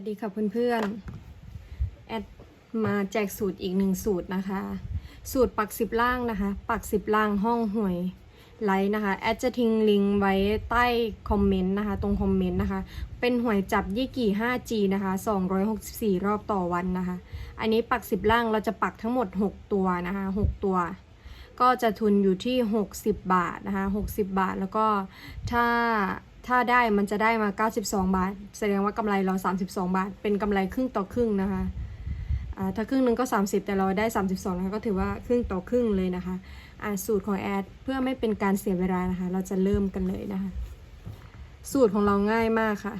วัสดีค่ะเพื่อนๆ แอดมาแจกสูตรอีกหนึ่งสูตรนะคะ สูตรปักสิบล่างนะคะ ปักสิบล่างห้องหวยไลท์นะคะ แอดจะทิ้งลิงก์ไว้ใต้คอมเมนต์นะคะ ตรงคอมเมนต์นะคะ เป็นหวยจับยี่กี่ 5G นะคะ 264 รอบต่อวันนะคะ อันนี้ปักสิบล่างเราจะปักทั้งหมด 6 ตัวนะคะ 6 ตัว ก็จะทุนอยู่ที่ 60 บาทนะคะ 60 บาทแล้วก็ถ้า ถ้าได้มันจะได้มา 92 บาท แสดงว่ากำไรเรา 32 บาท เป็นกำไรครึ่งต่อครึ่งนะคะถ้าครึ่งหนึงก็ 30 แต่เราได้ 32นะคะก็ถือว่าครึ่งต่อครึ่งเลยนะคะอ่าสูตรของแอดเพื่อไม่เป็นการเสียเวลานะคะ เราจะเริ่มกันเลยนะคะ สูตรของเราง่ายมากค่ะ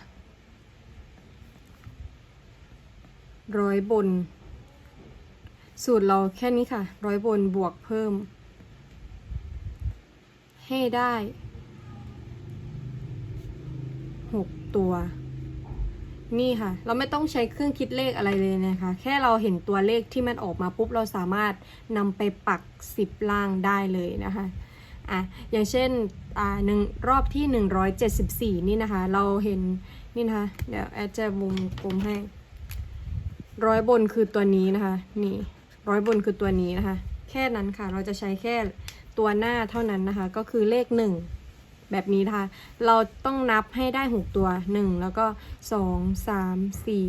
ร้อยบน สูตรเราแค่นี้ค่ะ ร้อยบนบวกเพิ่ม ให้ได้ หกตัว นี่ค่ะ เราไม่ต้องใช้เครื่องคิดเลขอะไรเลยนะคะ แค่เราเห็นตัวเลขที่มันออกมาปุ๊บ เราสามารถนำไปปักสิบล่างได้เลยนะคะอะอย่างเช่นอ่าหนึ่งรอบที่ 174 นี่นะคะ เราเห็นนี่นะคะ เดี๋ยวแอดจะวงกลมให้ ร้อยบนคือตัวนี้นะคะ นี่ร้อยบนคือตัวนี้นะคะ แค่นั้นค่ะ เราจะใช้แค่ตัวหน้าเท่านั้นนะคะ ก็คือเลขหนึ่ง แบบนี้นะคะ เราต้องนับให้ได้หกตัวหนึ่งแล้วก็สองสามสี่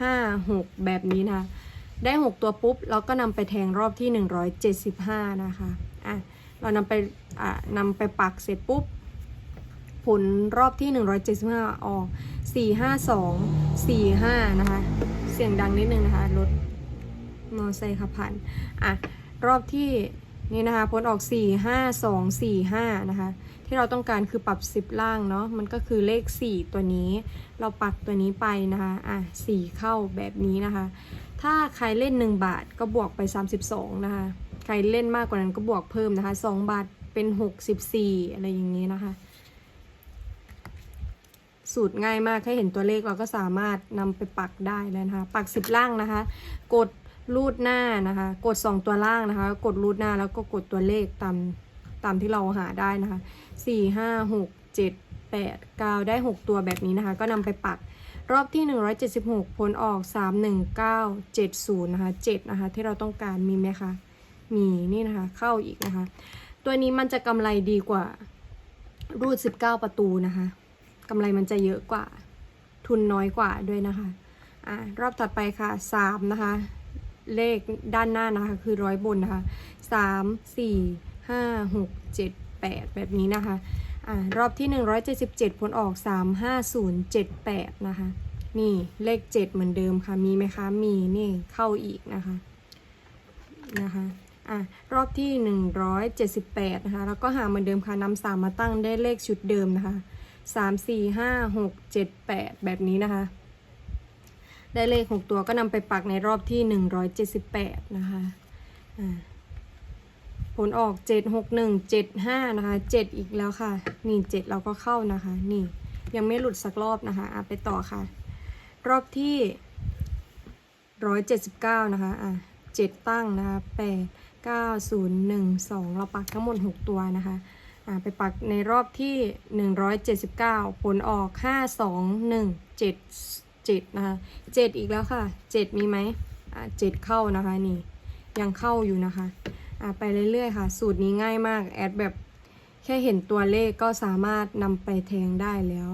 ห้าหกแบบนี้นะคะ ได้หกตัวปุ๊บ เราก็นำไปแทงรอบที่หนึ่งร้อยเจ็ดสิบห้านะคะ อะ เรานำไปอ่านำไปปักเสร็จปุ๊บ ผลรอบที่ 175 ออก 452 45 นะคะ เสียงดังนิดนึงนะคะ รถมอเตอร์ไซค์ขับผ่าน อะ รอบที่ นี่นะคะผลออก 452 45 นะคะ ที่เราต้องการคือปรับ 10 ล่างเนาะ มันก็คือเลข 4 ตัวนี้ เราปักตัวนี้ไปนะคะ อะ 4 เข้าแบบนี้นะคะ ถ้าใครเล่น 1 บาทก็บวกไป 32 นะคะ ใครเล่นมากกว่านั้นก็บวกเพิ่มนะคะ 2 บาทเป็น 64 อะไรอย่างนี้นะคะ สูตรง่ายมากแค่เห็นตัวเลขเราก็สามารถนำไปปักได้แล้วนะคะ ปักสิบล่างนะคะ กด รูดหน้านะคะ กดสองตัวล่างนะคะ กดรูดหน้าแล้วก็กดตัวเลขตามตามที่เราหาได้นะคะสี่ห้าหกเจ็ดแปดเก้าได้หกตัวแบบนี้นะคะ ก็นำไปปักรอบที่หนึ่งร้อยเจ็ดสิบหกผลออกสามหนึ่งเก้าเจ็ดศูนย์นะคะเจ็ดนะคะ ที่เราต้องการมีไหมคะ มีนี่นะคะ เข้าอีกนะคะ ตัวนี้มันจะกำไรดีกว่ารูดสิบเก้าประตูนะคะกำไรมันจะเยอะกว่า ทุนน้อยกว่าด้วยนะคะอ่ารอบถัดไปค่ะสามนะคะ เลขด้านหน้านะคะ คือร้อยบนนะคะสามสี่ห้าหกเจ็ดแปดแบบนี้นะคะอ่ารอบที่หนึ่งร้อยเจ็ดสิบเจ็ดผลออกสามห้าศูนย์เจ็ดแปดนะคะนี่เลขเจ็ดเหมือนเดิมค่ะมีไหมคะมีนี่เข้าอีกนะคะนะคะอะรอบที่หนึ่งร้อยเจ็ดสิบแปดนะคะแล้วก็หาเหมือนเดิมค่ะนำสามมาตั้งได้เลขชุดเดิมนะคะสามสี่ห้าหกเจ็ดแปดแบบนี้นะคะ ได้เลขหกตัวก็นำไปปักในรอบที่หนึ่งร้อยเจ็ดสิบแปดนะคะผลออกเจ็ดหกหนึ่งเจ็ดห้านะคะเจ็ดอีกแล้วค่ะ นี่เจ็ดเราก็เข้านะคะ นี่ยังไม่หลุดสักรอบนะคะอะไปต่อค่ะ รอบที่ร้อยเจ็ดสิบเก้านะคะอะเจ็ดตั้งนะคะแปดเก้าศูนย์หนึ่งสองเราปักทั้งหมดหกตัวนะคะอ่าไปปักในรอบที่ 179 ผลออก 5 2 1 7 7นะคะ7อีกแล้วค่ะ7มีไหมอ่า7เข้านะคะนี่ยังเข้าอยู่นะคะอ่าไปเรื่อยๆค่ะ สูตรนี้ง่ายมากแอดแบบแค่เห็นตัวเลขก็สามารถนำไปแทงได้แล้ว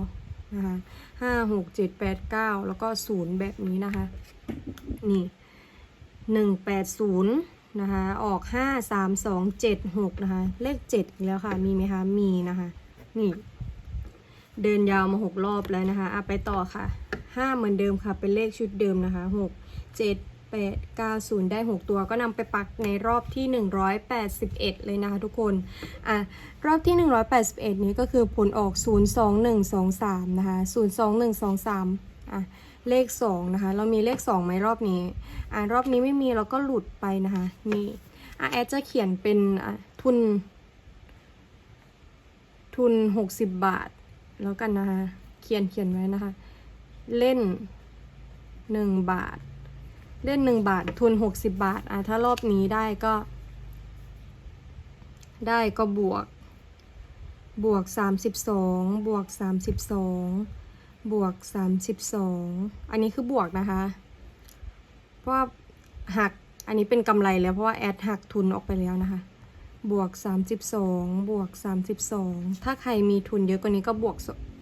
นะคะ5 6 7 8 9แล้วก็0แบบนี้นะคะ นี่180นะคะ ออก5 3 2 7 6นะคะ เลข7อีกแล้วค่ะ มีไหมคะ มีนะคะ นี่ เดินยาวมา6รอบแล้วนะคะอะไปต่อค่ะ 5เหมือนเดิมค่ะ เป็นเลขชุดเดิมนะคะ6 7 8 9 0ได้6ตัวก็นำไปปักในรอบที่181เลยนะคะทุกคนอะรอบที่181นี้ก็คือผลออก0 2 1 2 3นะคะ0 2 1 2 3อะเลข2นะคะ เรามีเลข2ไหมรอบนี้อ่ารอบนี้ไม่มีเราก็หลุดไปนะคะนี่อะแอดจะเขียนเป็นอะทุน ทุน60บาทแล้วกันนะคะ เขียนเขียนไว้นะคะ เล่น 1 บาท เล่น 1 บาททุน 60 บาทอะถ้ารอบนี้ได้ก็ ได้ก็บวก บวก 32 บวก 32 บวกสามสิบสองอันนี้คือบวกนะคะ เพราะหักอันนี้เป็นกำไรแล้วเพราะว่าแอดหักทุนออกไปแล้วนะคะบวก 32 บวก 32 ถ้าใครมีทุนเยอะกว่านี้ก็บวก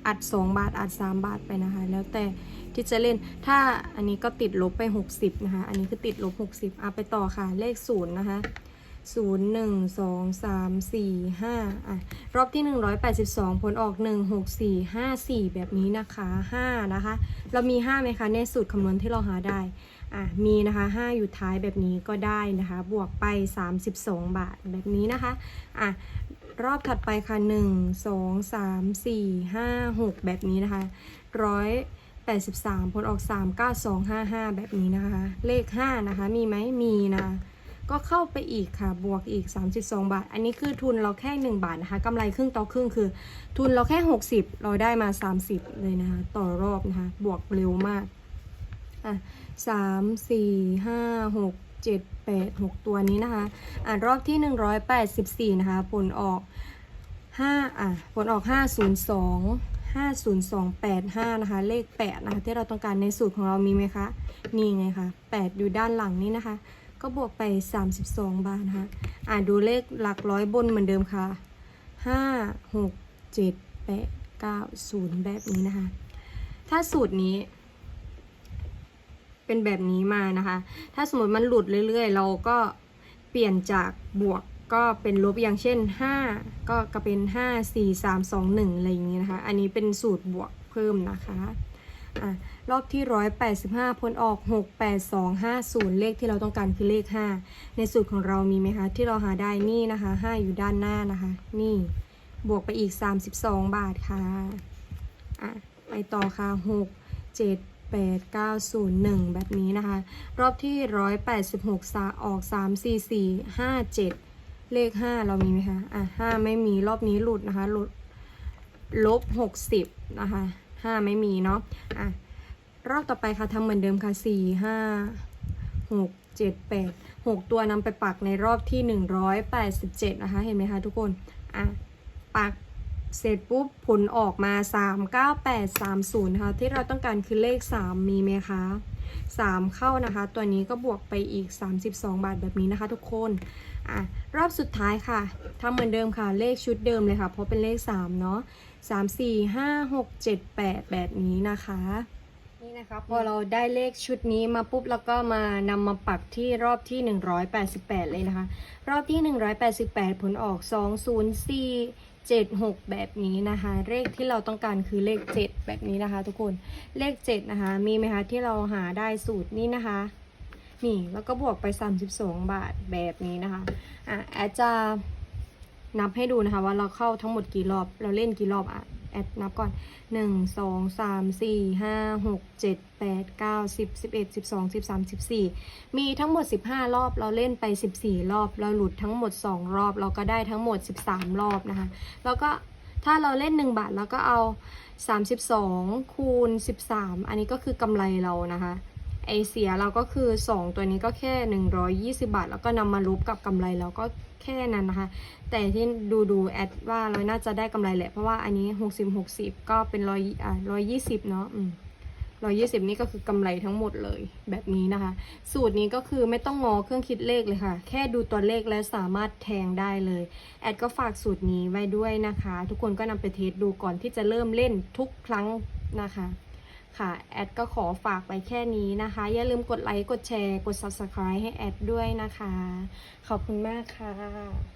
อัด 2 บาท อัด 3 บาทไปนะคะ แล้วแต่ที่จะเล่น ถ้าอันนี้ก็ติดลบไป 60 นะคะ อันนี้คือติดลบ 60อะไปต่อค่ะ เลข 0 นะคะ 0 1 2 3 4 5อะ รอบที่ 182 ผลออก 1 6 4 5 4 แบบนี้นะคะ 5 นะคะ เรามี 5ไหมคะ ในสูตรคำนวณที่เราหาได้ อะ มีนะคะ 5 อยู่ท้ายแบบนี้ก็ได้นะคะ บวกไป 32 บาทแบบนี้นะคะ อะ รอบถัดไปค่ะ1 2 3 4 5 6แบบนี้นะคะ183ผลออก3 9 2 5 5แบบนี้นะคะ เลข5นะคะ มีไหมมีนะคะก็เข้าไปอีกค่ะ บวกอีก 32 บาท อันนี้คือทุนเราแค่ 1 บาทนะคะกำไรครึ่งต่อครึ่งคือ ทุนเราแค่ 60 เราได้มา 30 เลยนะคะ ต่อรอบนะคะ บวกเร็วมาก อะสามสี่ห้าหกเจ็ดแปดหกตัวนี้นะคะ อะรอบที่หนึ่งร้อยแปดสิบสี่นะคะ ผลออกห้าอะ ผลออกห้าศูนย์สองห้าศูนย์สองแปดห้านะคะ เลขแปดนะคะ ที่เราต้องการในสูตรของเรามีไหมคะ นี่ไงคะแปดอยู่ด้านหลังนี้นะคะ ก็บวกไปสามสิบสองบาทนะคะ อะดูเลขหลักร้อยบนเหมือนเดิมค่ะห้าหกเจ็ดแปดเก้าศูนย์แบบนี้นะคะ ถ้าสูตรนี้ เป็นแบบนี้มานะคะ ถ้าสมมติมันหลุดเรื่อยๆ เราก็เปลี่ยนจากบวกก็เป็นลบอย่างเช่น 5 ก็ก็เป็น 5 4 3 2 1 อะไรอย่างนี้นะคะ อันนี้เป็นสูตรบวกเพิ่มนะคะอะรอบที่ 185พ้นออก 6 8 2 5 0 เลขที่เราต้องการคือเลข 5 ในสูตรของเรามีไหมคะ ที่เราหาได้นี่นะคะ 5 อยู่ด้านหน้านะคะ นี่บวกไปอีก 32 บาทค่ะอะไปต่อค่ะ 6 7 8 9 0 1 แบบนี้นะคะ รอบที่ 186ซาออก 3 4 4 5 7 เลข 5 เรามีไหมคะอะ5ไม่มีรอบนี้หลุดนะคะ หลุดลบ 60 นะคะ 5 ไม่มีเนาะอะรอบต่อไปค่ะทำเหมือนเดิมค่ะ 4 5 6 7 8 6 ตัวนำไปปักในรอบที่ 187 นะคะ เห็นไหมคะทุกคน อะ ปัก เสร็จปุ๊บผลออกมา 39830นะคะที่เราต้องการคือเลข 3 มีไหมคะ 3 เข้านะคะ ตัวนี้ก็บวกไปอีก 32 บาทแบบนี้นะคะ ทุกคนอะรอบสุดท้ายค่ะทำเหมือนเดิมค่ะเลขชุดเดิมเลยค่ะ เพราะเป็นเลข 3 เนาะ3 4 5 6 7 8 แบบนี้นะคะนี่นะคะพอเราได้เลขชุดนี้มาปุ๊บแล้วก็มานำมาปักที่รอบที่ 188 เลยนะคะ รอบที่ 188 ผลออก 204 76 แบบนี้นะคะ เลขที่เราต้องการคือเลข 7 แบบนี้นะคะ ทุกคนเลข 7 นะคะ มีไหมคะที่เราหาได้สูตรนี้นะคะ นี่แล้วก็บวกไป 32 บาทแบบนี้นะคะอะแอดจะนับให้ดูนะคะว่าเราเข้าทั้งหมดกี่รอบเราเล่นกี่รอบอะ แอดนับก่อน 1 2 3 4 5 6 7 8 9 10 11 12 13 14 มีทั้งหมด 15 รอบเราเล่นไป 14 รอบ เราหลุดทั้งหมด 2 รอบ เราก็ได้ทั้งหมด 13 รอบนะคะ แล้วก็ถ้าเราเล่น 1 บาทแล้วก็เอา 32 คูณ 13 อันนี้ก็คือกำไรเรานะคะ ไอเสียเราก็คือ 2 ตัวนี้ก็แค่ 120 บาท แล้วก็นำมาลบกับกำไรเราก็แค่นั้นนะคะ แต่ที่ดูดูแอดว่าเราน่าจะได้กำไรแหละ เพราะว่าอันนี้ 60 60 ก็เป็นร้อยอ่าร้อยยี่สิบเนาะร้อยยี่สิบนี่ก็คือกำไรทั้งหมดเลยแบบนี้นะคะ สูตรนี้ก็คือไม่ต้องงอเครื่องคิดเลขเลยค่ะ แค่ดูตัวเลขและสามารถแทงได้เลย แอดก็ฝากสูตรนี้ไว้ด้วยนะคะ ทุกคนก็นำไปเทสดูก่อนที่จะเริ่มเล่นทุกครั้งนะคะ ค่ะ แอดก็ขอฝากไว้แค่นี้นะคะ อย่าลืมกดไลค์ กดแชร์ กด Subscribe ให้แอดด้วยนะคะ ขอบคุณมากค่ะ